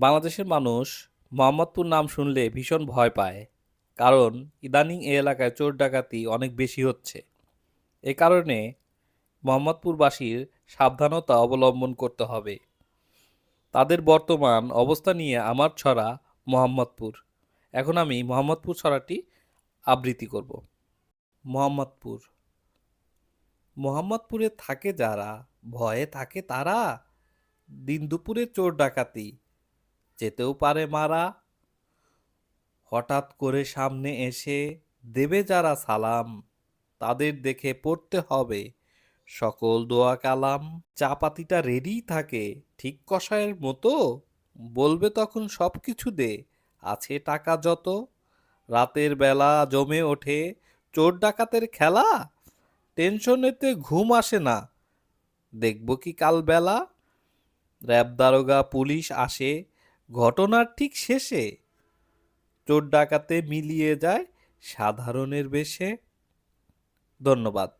বাংলাদেশের মানুষ মোহাম্মদপুর নাম শুনলে ভীষণ ভয় পায়, কারণ ইদানিং এ এলাকায় চোর ডাকাতি অনেক বেশি হচ্ছে। এ কারণে মোহাম্মদপুরবাসীর সাবধানতা অবলম্বন করতে হবে। তাদের বর্তমান অবস্থা নিয়ে আমার ছড়া মোহাম্মদপুর। এখন আমি মোহাম্মদপুর ছড়াটি আবৃত্তি করব। মোহাম্মদপুর। মোহাম্মদপুরে থাকে যারা, ভয়ে থাকে তারা। দিন দুপুরে চোর ডাকাতি যেতেও পারে মারা। হঠাৎ করে সামনে এসে দেবে যারা সালাম, তাদের দেখে পড়তে হবে। সকল দোয়া কালাম, চা পাতিটা রেডি থাকে, ঠিক কষায়ের মতো। বলবে তখন সব কিছু দে, আছে টাকা যত। রাতের বেলা জমে ওঠে চোর ডাকাতের খেলা। টেনশনেতে ঘুম আসে না। দেখব কি কাল বেলা। র্যাব দারোগা, পুলিশ আসে ঘটনার ঠিক শেষে চোর ডাকাতে মিলিয়ে যায় সাধারণের বেশে। ধন্যবাদ।